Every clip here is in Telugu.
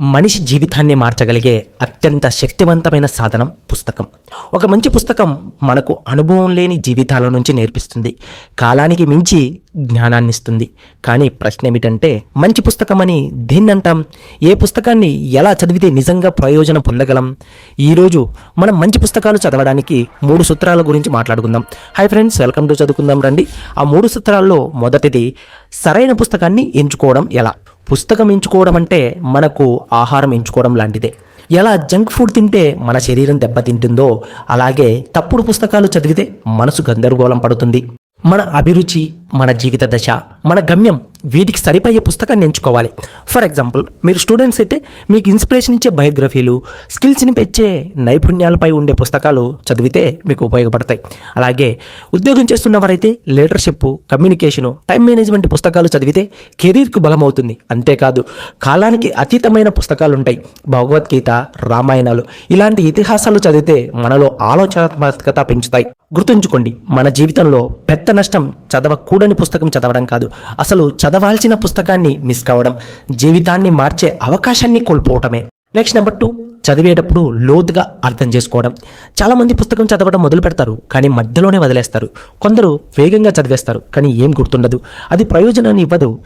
మనిషి జీవితాన్ని మార్చగలిగే అత్యంత శక్తివంతమైన సాధనం పుస్తకం. ఒక మంచి పుస్తకం మనకు అనుభవం లేని జీవితాల నుంచి నేర్పిస్తుంది. కాలానికి మించి జ్ఞానాన్ని ఇస్తుంది. కానీ ప్రశ్న ఏమిటంటే మంచి పుస్తకం అని దేన్ని అంటాం? ఏ పుస్తకాన్ని ఎలా చదివితే నిజంగా ప్రయోజనం పొందగలం? ఈరోజు మనం మంచి పుస్తకాలు చదవడానికి మూడు సూత్రాల గురించి మాట్లాడుకుందాం. హాయ్ ఫ్రెండ్స్ వెల్కమ్ టు చదువుకుందాం రండి. ఆ మూడు సూత్రాల్లో మొదటిది సరైన పుస్తకాన్ని ఎంచుకోవడం ఎలా? పుస్తకం ఎంచుకోవడం అంటే మనకు ఆహారం ఎంచుకోవడం లాంటిదే. ఎలా జంక్ ఫుడ్ తింటే మన శరీరం దెబ్బతింటుందో అలాగే తప్పుడు పుస్తకాలు చదివితే మనసు గందరగోళం పడుతుంది. మన అభిరుచి మన జీవిత దశ. మన గమ్యం వీటికి సరిపోయే పుస్తకాన్ని ఎంచుకోవాలి. ఫర్ ఎగ్జాంపుల్ మీరు స్టూడెంట్స్ అయితే మీకు ఇన్స్పిరేషన్ ఇచ్చే బయోగ్రఫీలు స్కిల్స్ని పెంచే నైపుణ్యాలపై ఉండే పుస్తకాలు చదివితే మీకు ఉపయోగపడతాయి. అలాగే ఉద్యోగం చేస్తున్నవారైతే లీడర్షిప్ కమ్యూనికేషను టైం మేనేజ్మెంట్ పుస్తకాలు చదివితే కెరీర్కు బలమవుతుంది. అంతేకాదు కాలానికి అతీతమైన పుస్తకాలు ఉంటాయి భగవద్గీత రామాయణాలు ఇలాంటి ఇతిహాసాలు చదివితే మనలో ఆలోచనాత్మకత పెంచుతాయి. గుర్తుంచుకోండి మన జీవితంలో పెద్ద నష్టం చదవకూడని పుస్తకం చదవడం కాదు. అసలు చదవాల్సిన పుస్తకాన్ని మిస్ కావడం జీవితాన్ని మార్చే అవకాశాన్ని కోల్పోవటమే. నెక్స్ట్ నెంబర్ టూ చదివేటప్పుడు లోతుగా అర్థం చేసుకోవడం. చాలామంది పుస్తకం చదవడం మొదలు పెడతారు కానీ మధ్యలోనే వదిలేస్తారు. కొందరు వేగంగా చదివేస్తారు కానీ ఏం గుర్తుండదు. అది ప్రయోజనాన్ని ఇవ్వదు.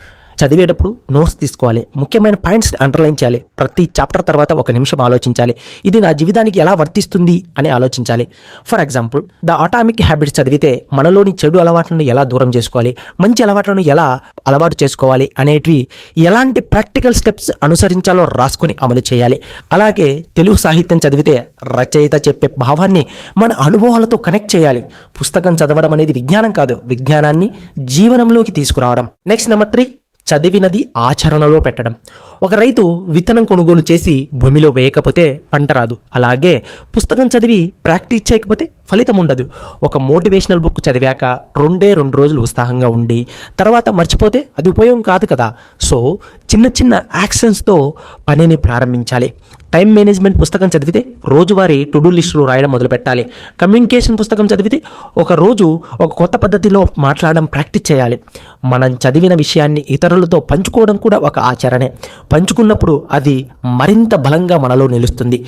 చదివేటప్పుడు నోట్స్ తీసుకోవాలి. ముఖ్యమైన పాయింట్స్ అండర్లైన్ చేయాలి. ప్రతి చాప్టర్ తర్వాత ఒక నిమిషం ఆలోచించాలి. ఇది నా జీవితానికి ఎలా వర్తిస్తుంది అని ఆలోచించాలి. For example the atomic habits చదివితే మనలోని చెడు అలవాట్లను ఎలా దూరం చేసుకోవాలి? మంచి అలవాట్లను ఎలా అలవాటు చేసుకోవాలి? అనేటివి ఎలాంటి ప్రాక్టికల్ స్టెప్స్ అనుసరించాలో రాసుకొని అమలు చేయాలి. అలాగే తెలుగు సాహిత్యం చదివితే రచయిత చెప్పే భావాన్ని మన అనుభవాలతో కనెక్ట్ చేయాలి. పుస్తకం చదవడం అనేది విజ్ఞానం కాదు. విజ్ఞానాన్ని జీవనంలోకి తీసుకురావడం. నెక్స్ట్ నెంబర్ త్రీ చదివినది ఆచరణలో పెట్టడం. ఒక రైతు విత్తనం కొనుగోలు చేసి భూమిలో వేయకపోతే పంట రాదు. అలాగే పుస్తకం చదివి ప్రాక్టీస్ చేయకపోతే ఫలితం ఉండదు. ఒక మోటివేషనల్ బుక్ చదివాక రెండే రెండు రోజులు ఉత్సాహంగా ఉండి తర్వాత మర్చిపోతే అది ఉపయోగం కాదు కదా. సో చిన్న చిన్న యాక్షన్స్తో పనిని ప్రారంభించాలి. టైం మేనేజ్మెంట్ పుస్తకం చదివితే రోజువారీ టుడూ లిస్టులు రాయడం మొదలు పెట్టాలి. కమ్యూనికేషన్ పుస్తకం చదివితే ఒక రోజు ఒక కొత్త పద్ధతిలో మాట్లాడడం ప్రాక్టీస్ చేయాలి. మనం చదివిన విషయాన్ని ఇతర ఇతరులతో పంచుకోవడం కూడా ఒక ఆచరణే. పంచుకున్నప్పుడు అది మరింత బలంగా మనలో నిలుస్తుంది.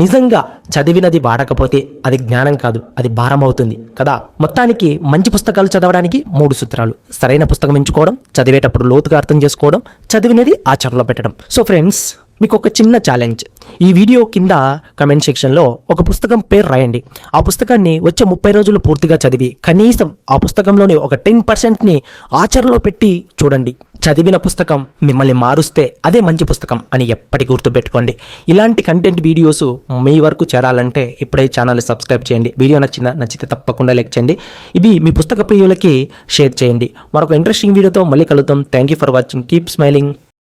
నిజంగా చదివినది వాడకపోతే అది జ్ఞానం కాదు అది భారం అవుతుంది కదా. మొత్తానికి మంచి పుస్తకాలు చదవడానికి మూడు సూత్రాలు. సరైన పుస్తకం ఎంచుకోవడం చదివేటప్పుడు లోతుగా అర్థం చేసుకోవడం చదివినది ఆచరణలో పెట్టడం. సో ఫ్రెండ్స్ మీకు ఒక చిన్న ఛాలెంజ్. ఈ వీడియో కింద కమెంట్ సెక్షన్లో ఒక పుస్తకం పేరు రాయండి. ఆ పుస్తకాన్ని వచ్చే ముప్పై రోజులు పూర్తిగా చదివి కనీసం ఆ పుస్తకంలోని ఒక టెన్ పర్సెంట్ని ఆచరణలో పెట్టి చూడండి. చదివిన పుస్తకం మిమ్మల్ని మారుస్తే అదే మంచి పుస్తకం అని ఎప్పటికీ గుర్తుపెట్టుకోండి. ఇలాంటి కంటెంట్ వీడియోస్ మీ వరకు చేరాలంటే ఇప్పుడే ఛానల్ సబ్స్క్రైబ్ చేయండి. వీడియో నచ్చిన నచ్చితే తప్పకుండా లైక్ చేయండి. ఇవి మీ పుస్తక ప్రియులకి షేర్ చేయండి. మరొక ఇంట్రెస్టింగ్ వీడియోతో మళ్ళీ కలుద్దాం. Thank you for watching keep smiling